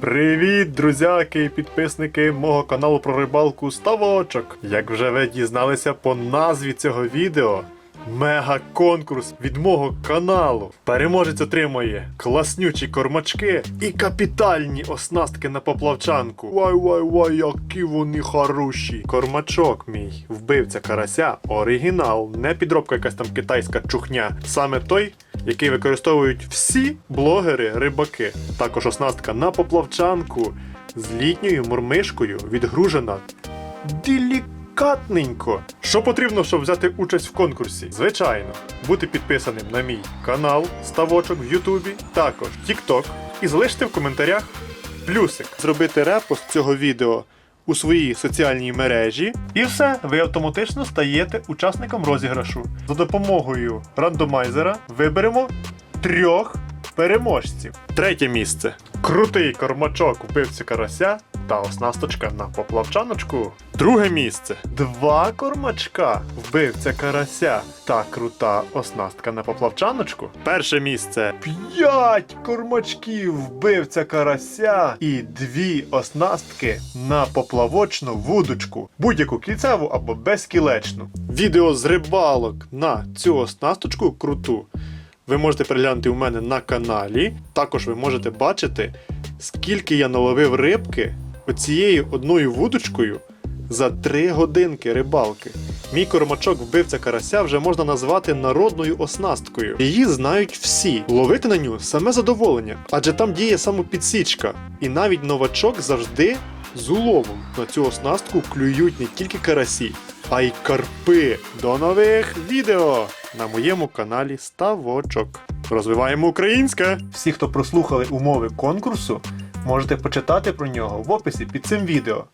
Привіт, друзяки і підписники мого каналу про рибалку Ставочок. Як вже ви дізналися по назві цього відео, мега-конкурс від мого каналу. Переможець отримує класнючі кормачки і капітальні оснастки на поплавчанку. Вай вай вай, які вони хороші. Кормачок мій, вбивця карася, оригінал, не підробка якась там китайська чухня. Саме той, який використовують всі блогери-рибаки. Також оснастка на поплавчанку з літньою мурмишкою відгружена делікатненько. Що потрібно, щоб взяти участь в конкурсі? Звичайно, бути підписаним на мій канал, ставочок в Ютубі, також TikTok і залишити в коментарях плюсик. Зробити репост цього відео у своїй соціальній мережі, і все, ви автоматично стаєте учасником розіграшу. За допомогою рандомайзера виберемо трьох переможців. Третє місце. Крутий кормачок вбивці карася та оснасточка на поплавчаночку. Друге місце. Два кормачка вбивця карася та крута оснастка на поплавчаночку. Перше місце. П'ять кормачків вбивця карася і дві оснастки на поплавочну вудочку. Будь-яку кільцеву або безкілечну. Відео з рибалок на цю оснасточку круту ви можете переглянути у мене на каналі. Також ви можете бачити, скільки я наловив рибки оцією одною вудочкою за 3 годинки рибалки. Мій кормачок вбивця карася вже можна назвати народною оснасткою. Її знають всі. Ловити на ню саме задоволення, адже там діє самопідсічка. І навіть новачок завжди з уловом на цю оснастку клюють не тільки карасі, а й карпи. До нових відео на моєму каналі Ставочок. Розвиваємо українське! Всі, хто прослухали умови конкурсу, можете почитати про нього в описі під цим відео.